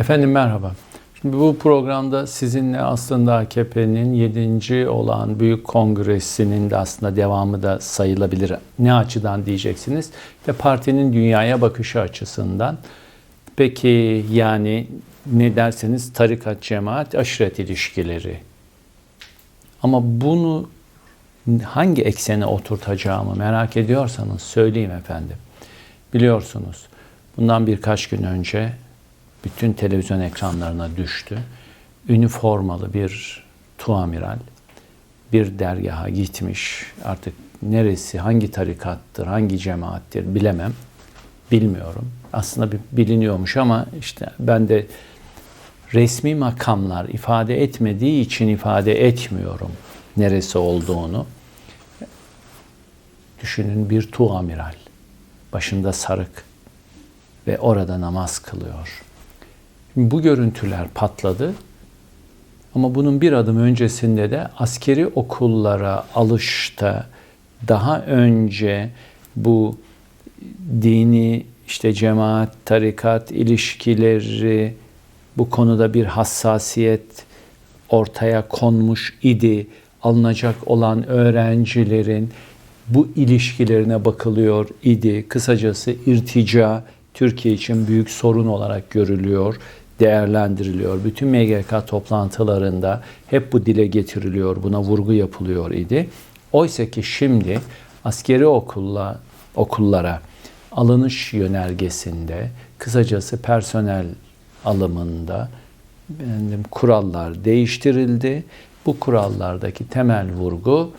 Efendim merhaba. Şimdi bu programda sizinle aslında AKP'nin 7. olan Büyük Kongresi'nin de aslında devamı da sayılabilir. Ne açıdan diyeceksiniz? Ve partinin dünyaya bakışı açısından. Peki yani ne derseniz tarikat, cemaat, aşiret ilişkileri. Ama bunu hangi eksene oturtacağımı merak ediyorsanız söyleyeyim efendim. Biliyorsunuz bundan birkaç gün önce bütün televizyon ekranlarına düştü. Üniformalı bir tuamiral bir dergaha gitmiş. Artık neresi, hangi tarikattır, hangi cemaattir bilemem. Bilmiyorum. Aslında biliniyormuş ama işte ben de resmi makamlar ifade etmediği için ifade etmiyorum neresi olduğunu. Düşünün bir tuamiral, başında sarık ve orada namaz kılıyor. Şimdi bu görüntüler patladı. Ama bunun bir adım öncesinde de askeri okullara alışta daha önce bu dini işte cemaat, tarikat ilişkileri bu konuda bir hassasiyet ortaya konmuş idi. Alınacak olan öğrencilerin bu ilişkilerine bakılıyor idi. Kısacası irtica Türkiye için büyük sorun olarak görülüyor değerlendiriliyor. Bütün MGK toplantılarında hep bu dile getiriliyor, buna vurgu yapılıyor idi. Oysa ki şimdi askeri okulla, okullara alınış yönergesinde, kısacası personel alımında benim kurallar değiştirildi. Bu kurallardaki temel vurgu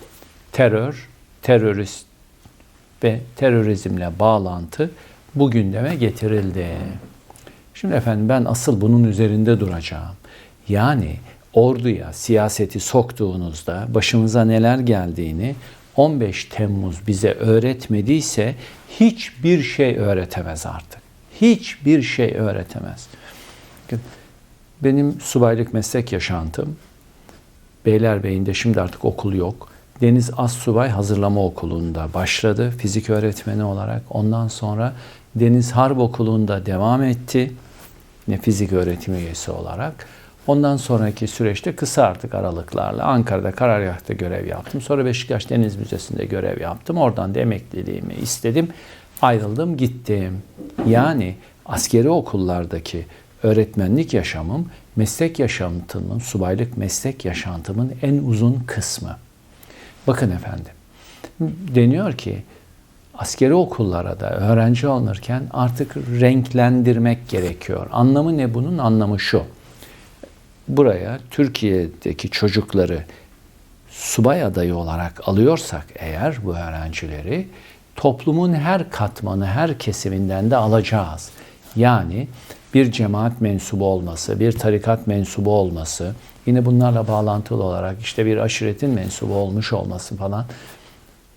terör, terörist ve terörizmle bağlantı bu gündeme getirildi. Şimdi efendim ben asıl bunun üzerinde duracağım. Yani orduya siyaseti soktuğunuzda başımıza neler geldiğini 15 Temmuz bize öğretmediyse hiçbir şey öğretemez artık. Hiçbir şey öğretemez. Benim subaylık meslek yaşantım Beylerbeyi'nde şimdi artık okul yok. Deniz As Subay Hazırlama Okulu'nda başladı fizik öğretmeni olarak. Ondan sonra Deniz Harp Okulu'nda devam etti. Ne fizik öğretim üyesi olarak. Ondan sonraki süreçte kısa artık aralıklarla Ankara'da karargahta görev yaptım. Sonra Beşiktaş Deniz Müzesi'nde görev yaptım. Oradan da emekliliğimi istedim. Ayrıldım gittim. Yani askeri okullardaki öğretmenlik yaşamım, meslek yaşantımın, subaylık meslek yaşantımın en uzun kısmı. Bakın efendim, deniyor ki askeri okullara da öğrenci alınırken artık renklendirmek gerekiyor. Anlamı ne bunun? Anlamı şu. Buraya Türkiye'deki çocukları subay adayı olarak alıyorsak eğer bu öğrencileri toplumun her katmanı, her kesiminden de alacağız. Yani bir cemaat mensubu olması, bir tarikat mensubu olması, yine bunlarla bağlantılı olarak işte bir aşiretin mensubu olmuş olması falan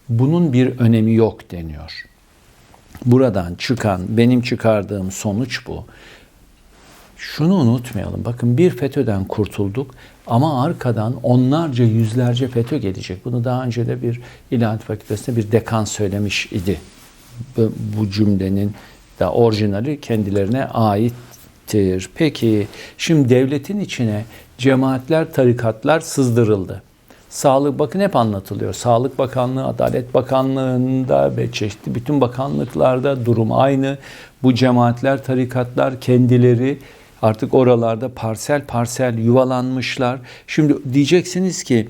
bunun bir önemi yok deniyor. Buradan çıkan, benim çıkardığım sonuç bu. Şunu unutmayalım. Bakın bir FETÖ'den kurtulduk ama arkadan onlarca, yüzlerce FETÖ gelecek. Bunu daha önce de bir İlahiyat Fakültesi'nde bir dekan söylemiş idi. Bu, bu cümlenin da orijinali kendilerine aittir. Peki şimdi devletin içine cemaatler, tarikatlar sızdırıldı. Sağlık bakın hep anlatılıyor. Sağlık Bakanlığı, Adalet Bakanlığı'nda ve çeşitli bütün bakanlıklarda durum aynı. Bu cemaatler, tarikatlar kendileri artık oralarda parsel parsel yuvalanmışlar. Şimdi diyeceksiniz ki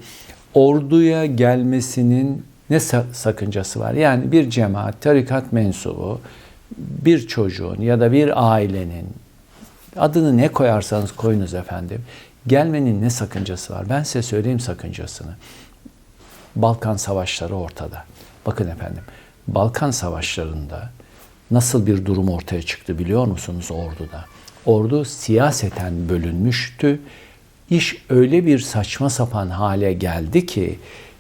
orduya gelmesinin ne sakıncası var? Yani bir cemaat, tarikat mensubu bir çocuğun ya da bir ailenin adını ne koyarsanız koyunuz efendim gelmenin ne sakıncası var? Ben size söyleyeyim sakıncasını. Balkan Savaşları ortada. Bakın efendim, Balkan Savaşları'nda nasıl bir durum ortaya çıktı biliyor musunuz orduda? Ordu siyaseten bölünmüştü. İş öyle bir saçma sapan hale geldi ki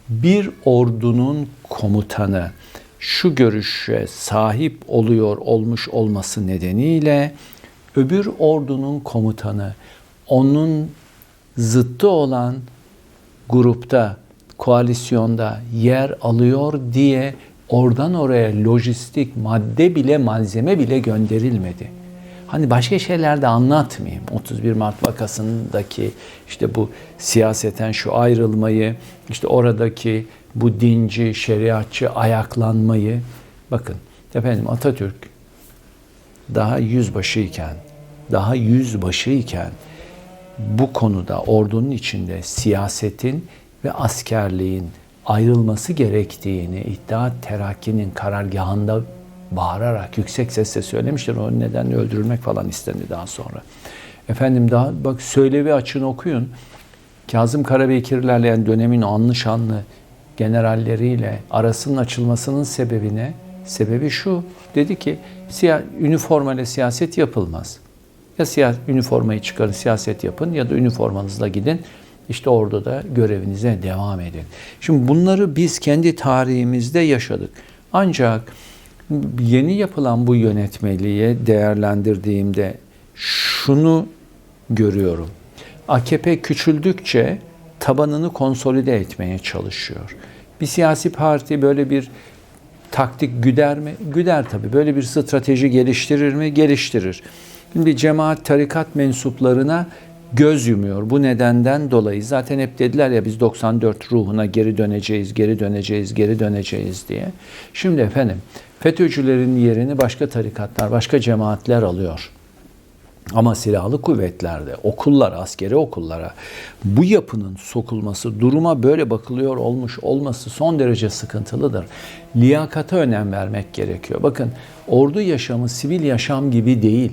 bir ordunun komutanı şu görüşe sahip oluyor olmuş olması nedeniyle öbür ordunun komutanı onun zıttı olan grupta, koalisyonda yer alıyor diye oradan oraya lojistik madde bile malzeme bile gönderilmedi. Hani başka şeyler de anlatmayayım. 31 Mart vakasındaki işte bu siyaseten şu ayrılmayı, işte oradaki bu dinci, şeriatçı ayaklanmayı. Bakın efendim Atatürk daha yüzbaşıyken, daha yüzbaşıyken bu konuda ordunun içinde siyasetin ve askerliğin ayrılması gerektiğini İttihat Terakki'nin karargahında bağırarak yüksek sesle söylemiştir. O nedenle öldürülmek falan istendi daha sonra. Efendim daha bak söylevi açın okuyun. Kazım Karabekirlerle yani dönemin anlı şanlı generalleriyle arasının açılmasının sebebi ne? Sebebi şu. Dedi ki siya, üniformayla siyaset yapılmaz. Ya siyah, üniformayı çıkarın siyaset yapın ya da üniformanızla gidin. İşte orada da görevinize devam edin. Şimdi bunları biz kendi tarihimizde yaşadık. Ancak yeni yapılan bu yönetmeliğe değerlendirdiğimde şunu görüyorum. AKP küçüldükçe tabanını konsolide etmeye çalışıyor. Bir siyasi parti böyle bir taktik güder mi? Güder tabii. Böyle bir strateji geliştirir mi? Geliştirir. Şimdi cemaat tarikat mensuplarına göz yumuyor. Bu nedenden dolayı zaten hep dediler ya biz 94 ruhuna geri döneceğiz, geri döneceğiz, geri döneceğiz diye. Şimdi efendim FETÖ'cülerin yerini başka tarikatlar, başka cemaatler alıyor. Ama silahlı kuvvetlerde, okullar, askeri okullara bu yapının sokulması, duruma böyle bakılıyor olmuş olması son derece sıkıntılıdır. Liyakata önem vermek gerekiyor. Bakın ordu yaşamı sivil yaşam gibi değil.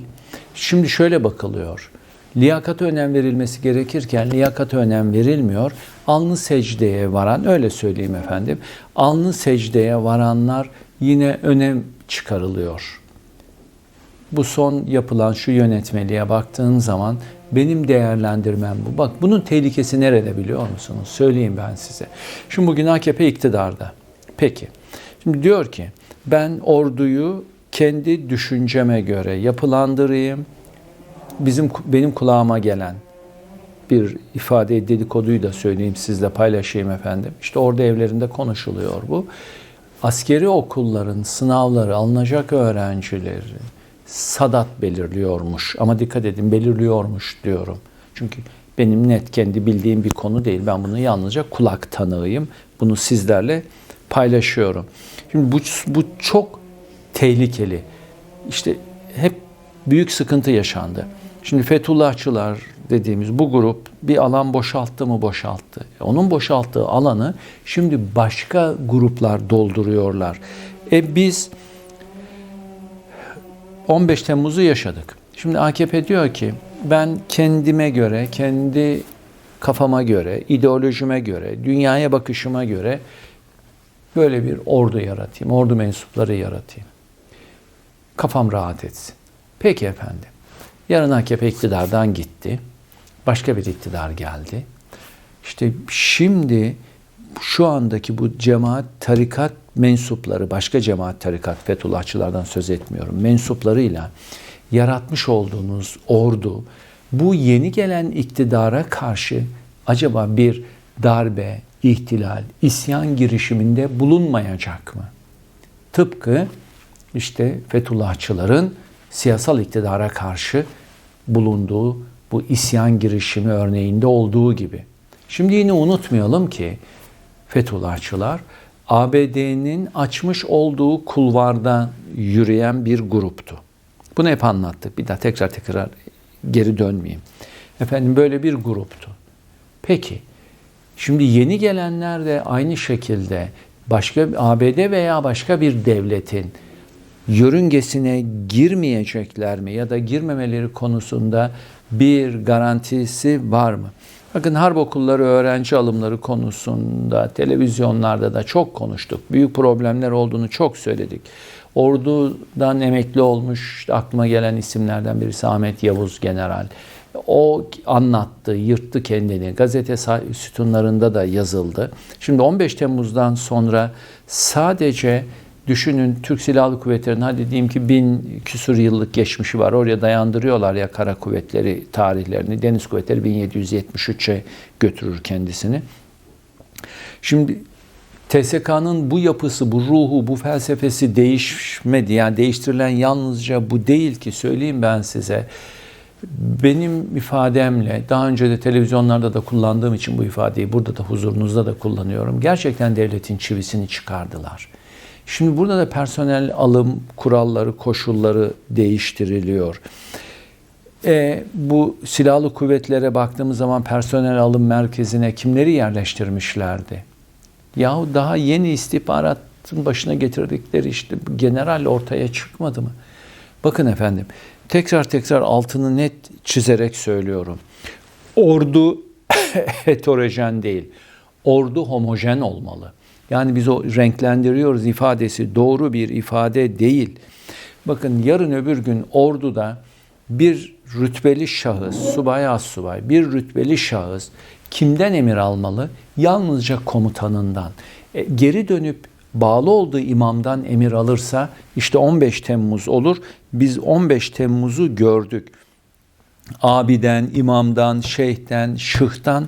Şimdi şöyle bakılıyor. Liyakata önem verilmesi gerekirken liyakata önem verilmiyor. Alnı secdeye varan, öyle söyleyeyim efendim. Alnı secdeye varanlar yine önem çıkarılıyor. Bu son yapılan şu yönetmeliğe baktığın zaman benim değerlendirmem bu. Bak bunun tehlikesi nerede biliyor musunuz? Söyleyeyim ben size. Şimdi bugün AKP iktidarda. Peki. Şimdi diyor ki ben orduyu kendi düşünceme göre yapılandırayım. Bizim benim kulağıma gelen bir ifade dedikoduyu da söyleyeyim sizle paylaşayım efendim. İşte orada evlerinde konuşuluyor bu. Askeri okulların sınavları alınacak öğrencileri Sadat belirliyormuş. Ama dikkat edin belirliyormuş diyorum. Çünkü benim net kendi bildiğim bir konu değil. Ben bunu yalnızca kulak tanığıyım. Bunu sizlerle paylaşıyorum. Şimdi bu, bu çok tehlikeli. İşte hep büyük sıkıntı yaşandı. Şimdi Fethullahçılar dediğimiz bu grup bir alan boşalttı mı boşalttı. Onun boşalttığı alanı şimdi başka gruplar dolduruyorlar. E biz 15 Temmuz'u yaşadık. Şimdi AKP diyor ki ben kendime göre, kendi kafama göre, ideolojime göre, dünyaya bakışıma göre böyle bir ordu yaratayım, ordu mensupları yaratayım. Kafam rahat etsin. Peki efendim. Yarın AKP iktidardan gitti. Başka bir iktidar geldi. İşte şimdi şu andaki bu cemaat, tarikat mensupları, başka cemaat, tarikat, Fethullahçılardan söz etmiyorum, mensuplarıyla yaratmış olduğunuz ordu bu yeni gelen iktidara karşı acaba bir darbe, ihtilal, isyan girişiminde bulunmayacak mı? Tıpkı işte Fethullahçıların siyasal iktidara karşı bulunduğu bu isyan girişimi örneğinde olduğu gibi. Şimdi yine unutmayalım ki Fethullahçılar ABD'nin açmış olduğu kulvarda yürüyen bir gruptu. Bunu hep anlattık. Bir daha tekrar tekrar geri dönmeyeyim. Efendim böyle bir gruptu. Peki şimdi yeni gelenler de aynı şekilde başka ABD veya başka bir devletin yörüngesine girmeyecekler mi ya da girmemeleri konusunda bir garantisi var mı? Bakın harp okulları öğrenci alımları konusunda televizyonlarda da çok konuştuk. Büyük problemler olduğunu çok söyledik. Ordudan emekli olmuş aklıma gelen isimlerden birisi Ahmet Yavuz General. O anlattı, yırttı kendini. Gazete sütunlarında da yazıldı. Şimdi 15 Temmuz'dan sonra sadece Düşünün Türk Silahlı Kuvvetleri'nin hadi diyeyim ki bin küsur yıllık geçmişi var. Oraya dayandırıyorlar ya kara kuvvetleri tarihlerini. Deniz kuvvetleri 1773'e götürür kendisini. Şimdi TSK'nın bu yapısı, bu ruhu, bu felsefesi değişmedi. Yani değiştirilen yalnızca bu değil ki söyleyeyim ben size. Benim ifademle daha önce de televizyonlarda da kullandığım için bu ifadeyi burada da huzurunuzda da kullanıyorum. Gerçekten devletin çivisini çıkardılar. Şimdi burada da personel alım kuralları, koşulları değiştiriliyor. E, bu silahlı kuvvetlere baktığımız zaman personel alım merkezine kimleri yerleştirmişlerdi? Yahu daha yeni istihbaratın başına getirdikleri işte general ortaya çıkmadı mı? Bakın efendim, tekrar tekrar altını net çizerek söylüyorum. Ordu heterojen değil. Ordu homojen olmalı. Yani biz o renklendiriyoruz ifadesi doğru bir ifade değil. Bakın yarın öbür gün orduda bir rütbeli şahıs, subay az subay, bir rütbeli şahıs kimden emir almalı? Yalnızca komutanından. E, geri dönüp bağlı olduğu imamdan emir alırsa işte 15 Temmuz olur. Biz 15 Temmuz'u gördük. Abiden, imamdan, şeyhten, şıhtan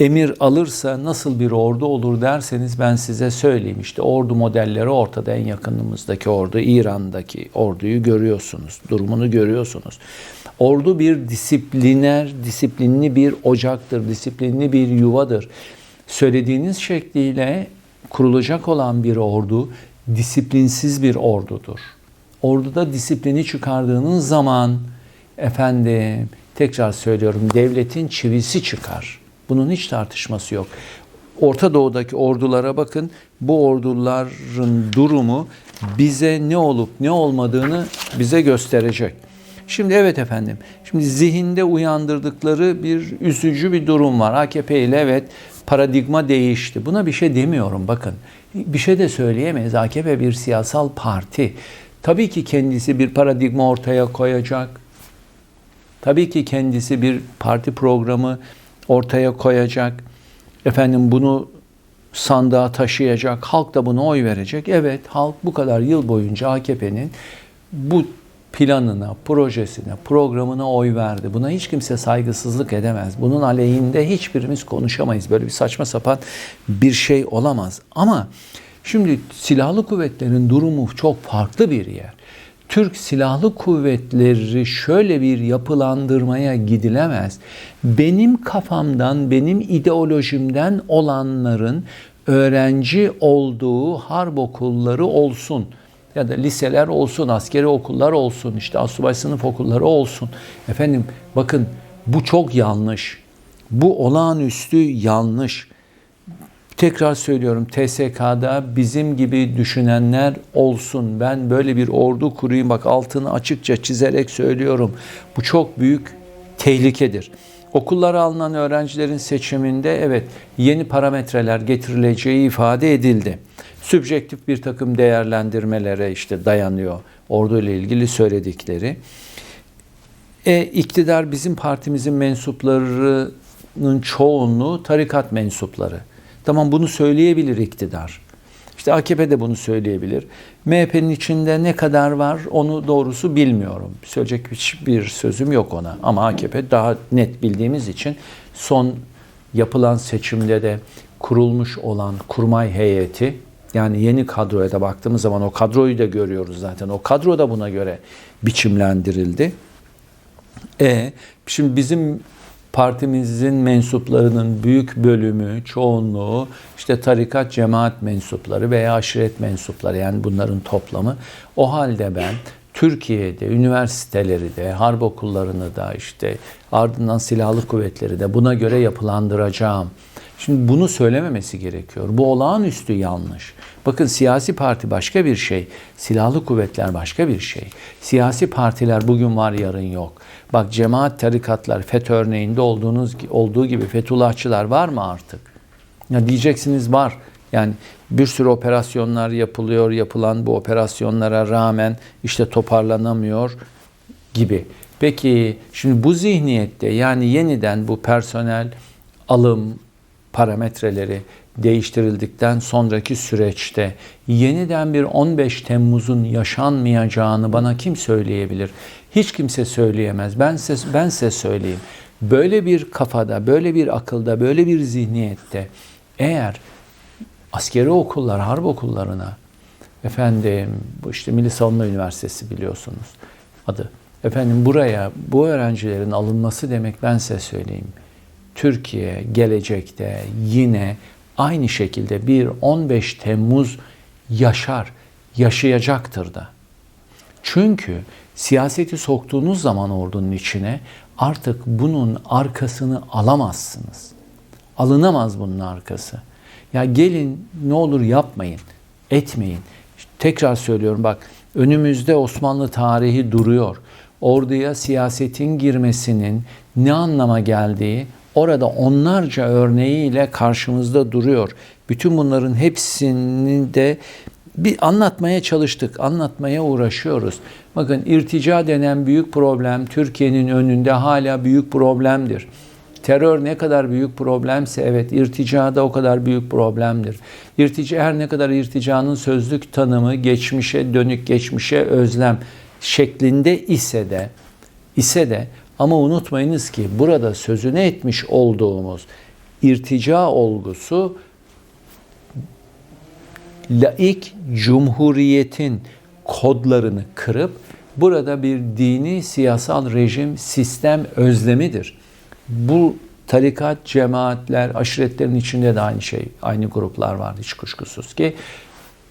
emir alırsa nasıl bir ordu olur derseniz ben size söyleyeyim. İşte ordu modelleri ortada en yakınımızdaki ordu İran'daki orduyu görüyorsunuz. Durumunu görüyorsunuz. Ordu bir disipliner, disiplinli bir ocaktır, disiplinli bir yuvadır. Söylediğiniz şekliyle kurulacak olan bir ordu disiplinsiz bir ordudur. Orduda disiplini çıkardığınız zaman efendim tekrar söylüyorum devletin çivisi çıkar. Bunun hiç tartışması yok. Orta Doğu'daki ordulara bakın. Bu orduların durumu bize ne olup ne olmadığını bize gösterecek. Şimdi evet efendim. Şimdi zihinde uyandırdıkları bir üzücü bir durum var. AKP ile evet paradigma değişti. Buna bir şey demiyorum bakın. Bir şey de söyleyemeyiz. AKP bir siyasal parti. Tabii ki kendisi bir paradigma ortaya koyacak. Tabii ki kendisi bir parti programı ortaya koyacak. Efendim bunu sandığa taşıyacak. Halk da buna oy verecek. Evet halk bu kadar yıl boyunca AKP'nin bu planına, projesine, programına oy verdi. Buna hiç kimse saygısızlık edemez. Bunun aleyhinde hiçbirimiz konuşamayız. Böyle bir saçma sapan bir şey olamaz. Ama şimdi silahlı kuvvetlerin durumu çok farklı bir yer. Türk Silahlı Kuvvetleri şöyle bir yapılandırmaya gidilemez. Benim kafamdan, benim ideolojimden olanların öğrenci olduğu harp okulları olsun ya da liseler olsun, askeri okullar olsun, işte asubay sınıf okulları olsun. Efendim bakın bu çok yanlış. Bu olağanüstü yanlış. Tekrar söylüyorum TSK'da bizim gibi düşünenler olsun. Ben böyle bir ordu kurayım bak altını açıkça çizerek söylüyorum. Bu çok büyük tehlikedir. Okullara alınan öğrencilerin seçiminde evet yeni parametreler getirileceği ifade edildi. Sübjektif bir takım değerlendirmelere işte dayanıyor ordu ile ilgili söyledikleri. E, iktidar bizim partimizin mensuplarının çoğunluğu tarikat mensupları. Tamam bunu söyleyebilir iktidar. İşte AKP de bunu söyleyebilir. MHP'nin içinde ne kadar var onu doğrusu bilmiyorum. Söyleyecek hiçbir sözüm yok ona. Ama AKP daha net bildiğimiz için son yapılan seçimde de kurulmuş olan kurmay heyeti yani yeni kadroya da baktığımız zaman o kadroyu da görüyoruz zaten. O kadro da buna göre biçimlendirildi. E şimdi bizim partimizin mensuplarının büyük bölümü, çoğunluğu işte tarikat cemaat mensupları veya aşiret mensupları yani bunların toplamı. O halde ben Türkiye'de üniversiteleri de, harp okullarını da işte ardından silahlı kuvvetleri de buna göre yapılandıracağım. Şimdi bunu söylememesi gerekiyor. Bu olağanüstü yanlış. Bakın siyasi parti başka bir şey, silahlı kuvvetler başka bir şey. Siyasi partiler bugün var, yarın yok. Bak cemaat tarikatlar, FETÖ örneğinde olduğunuz olduğu gibi Fethullahçılar var mı artık? Ya diyeceksiniz var. Yani bir sürü operasyonlar yapılıyor. Yapılan bu operasyonlara rağmen işte toparlanamıyor gibi. Peki şimdi bu zihniyette yani yeniden bu personel alım parametreleri değiştirildikten sonraki süreçte yeniden bir 15 Temmuz'un yaşanmayacağını bana kim söyleyebilir? Hiç kimse söyleyemez. Ben size, ben size söyleyeyim. Böyle bir kafada, böyle bir akılda, böyle bir zihniyette eğer askeri okullar, harp okullarına efendim bu işte Milli Savunma Üniversitesi biliyorsunuz adı. Efendim buraya bu öğrencilerin alınması demek ben size söyleyeyim. Türkiye gelecekte yine aynı şekilde bir 15 Temmuz yaşar, yaşayacaktır da. Çünkü siyaseti soktuğunuz zaman ordunun içine artık bunun arkasını alamazsınız. Alınamaz bunun arkası. Ya gelin ne olur yapmayın, etmeyin. Tekrar söylüyorum bak önümüzde Osmanlı tarihi duruyor. Orduya siyasetin girmesinin ne anlama geldiği orada onlarca örneğiyle karşımızda duruyor. Bütün bunların hepsini de bir anlatmaya çalıştık, anlatmaya uğraşıyoruz. Bakın irtica denen büyük problem Türkiye'nin önünde hala büyük problemdir. Terör ne kadar büyük problemse evet irtica da o kadar büyük problemdir. İrtica her ne kadar irticanın sözlük tanımı geçmişe dönük geçmişe özlem şeklinde ise de ise de ama unutmayınız ki burada sözünü etmiş olduğumuz irtica olgusu laik cumhuriyetin kodlarını kırıp burada bir dini siyasal rejim sistem özlemidir. Bu tarikat, cemaatler, aşiretlerin içinde de aynı şey, aynı gruplar var hiç kuşkusuz ki.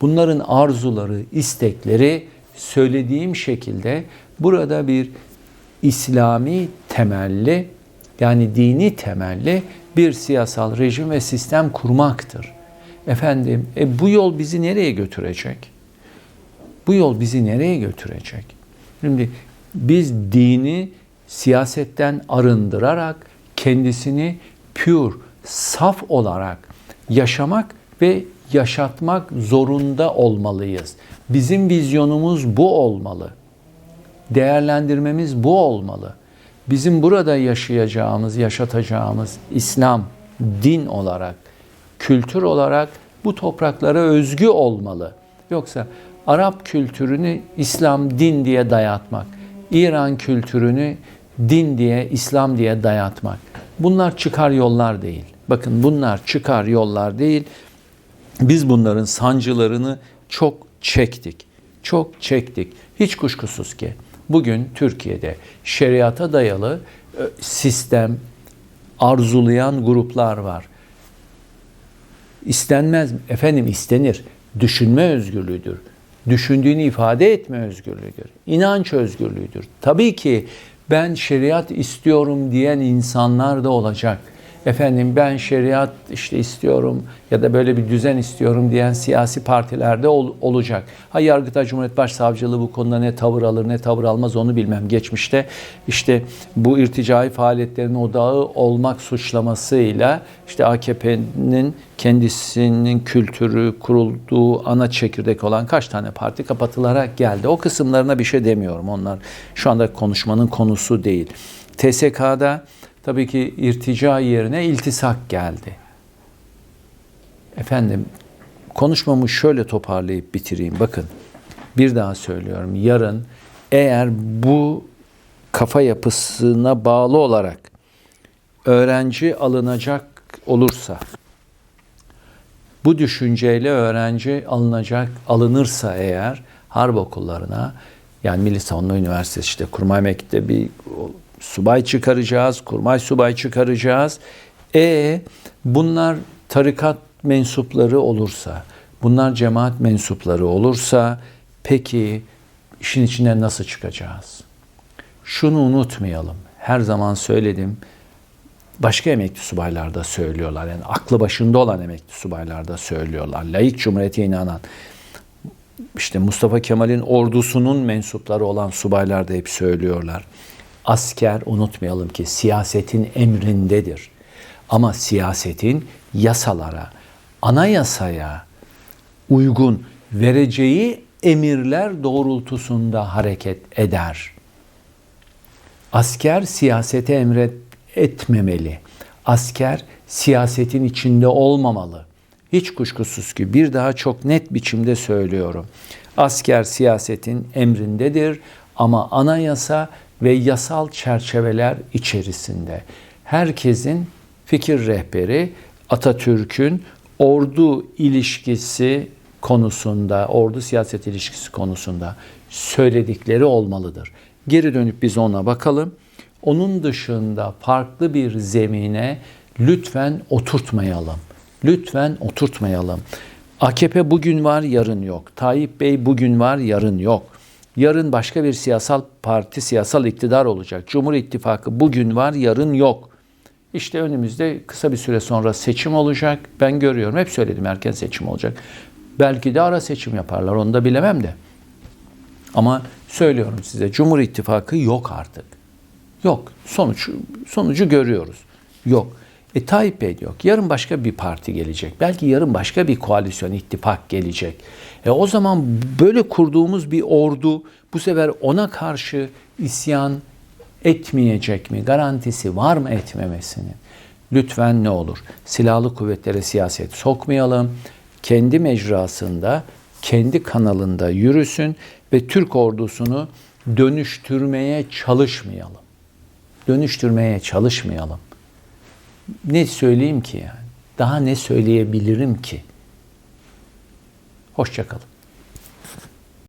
Bunların arzuları, istekleri söylediğim şekilde burada bir İslami temelli yani dini temelli bir siyasal rejim ve sistem kurmaktır. Efendim e, bu yol bizi nereye götürecek? Bu yol bizi nereye götürecek? Şimdi biz dini siyasetten arındırarak kendisini pür, saf olarak yaşamak ve yaşatmak zorunda olmalıyız. Bizim vizyonumuz bu olmalı. Değerlendirmemiz bu olmalı. Bizim burada yaşayacağımız, yaşatacağımız İslam din olarak, kültür olarak bu topraklara özgü olmalı. Yoksa Arap kültürünü İslam din diye dayatmak, İran kültürünü din diye, İslam diye dayatmak. Bunlar çıkar yollar değil. Bakın bunlar çıkar yollar değil. Biz bunların sancılarını çok çektik. Çok çektik. Hiç kuşkusuz ki bugün Türkiye'de şeriata dayalı e, sistem arzulayan gruplar var. İstenmez, efendim istenir. Düşünme özgürlüğüdür. Düşündüğünü ifade etme özgürlüğüdür. İnanç özgürlüğüdür. Tabii ki ben şeriat istiyorum diyen insanlar da olacak efendim ben şeriat işte istiyorum ya da böyle bir düzen istiyorum diyen siyasi partilerde ol, olacak. Ha Yargıtay Cumhuriyet Başsavcılığı bu konuda ne tavır alır ne tavır almaz onu bilmem. Geçmişte işte bu irticai faaliyetlerin odağı olmak suçlamasıyla işte AKP'nin kendisinin kültürü kurulduğu ana çekirdek olan kaç tane parti kapatılarak geldi. O kısımlarına bir şey demiyorum. Onlar şu anda konuşmanın konusu değil. TSK'da tabii ki irtica yerine iltisak geldi. Efendim konuşmamı şöyle toparlayıp bitireyim. Bakın bir daha söylüyorum. Yarın eğer bu kafa yapısına bağlı olarak öğrenci alınacak olursa bu düşünceyle öğrenci alınacak alınırsa eğer harp okullarına yani Milli Savunma Üniversitesi işte Kurmay Mektebi subay çıkaracağız, kurmay subay çıkaracağız. E bunlar tarikat mensupları olursa, bunlar cemaat mensupları olursa peki işin içinden nasıl çıkacağız? Şunu unutmayalım. Her zaman söyledim. Başka emekli subaylar da söylüyorlar. Yani aklı başında olan emekli subaylar da söylüyorlar. Laik Cumhuriyet'e inanan. işte Mustafa Kemal'in ordusunun mensupları olan subaylar da hep söylüyorlar. Asker unutmayalım ki siyasetin emrindedir. Ama siyasetin yasalara, anayasaya uygun vereceği emirler doğrultusunda hareket eder. Asker siyasete emret etmemeli. Asker siyasetin içinde olmamalı. Hiç kuşkusuz ki bir daha çok net biçimde söylüyorum. Asker siyasetin emrindedir ama anayasa ve yasal çerçeveler içerisinde herkesin fikir rehberi Atatürk'ün ordu ilişkisi konusunda, ordu siyaset ilişkisi konusunda söyledikleri olmalıdır. Geri dönüp biz ona bakalım. Onun dışında farklı bir zemine lütfen oturtmayalım. Lütfen oturtmayalım. AKP bugün var, yarın yok. Tayyip Bey bugün var, yarın yok. Yarın başka bir siyasal parti, siyasal iktidar olacak. Cumhur İttifakı bugün var, yarın yok. İşte önümüzde kısa bir süre sonra seçim olacak. Ben görüyorum, hep söyledim erken seçim olacak. Belki de ara seçim yaparlar, onu da bilemem de. Ama söylüyorum size, Cumhur İttifakı yok artık. Yok. Sonuç sonucu görüyoruz. Yok. E Tayyip Bey yok. Yarın başka bir parti gelecek. Belki yarın başka bir koalisyon, ittifak gelecek. E o zaman böyle kurduğumuz bir ordu bu sefer ona karşı isyan etmeyecek mi? Garantisi var mı etmemesinin? Lütfen ne olur? Silahlı kuvvetlere siyaset sokmayalım. Kendi mecrasında, kendi kanalında yürüsün ve Türk ordusunu dönüştürmeye çalışmayalım. Dönüştürmeye çalışmayalım. Ne söyleyeyim ki yani? Daha ne söyleyebilirim ki? Hoşçakalın.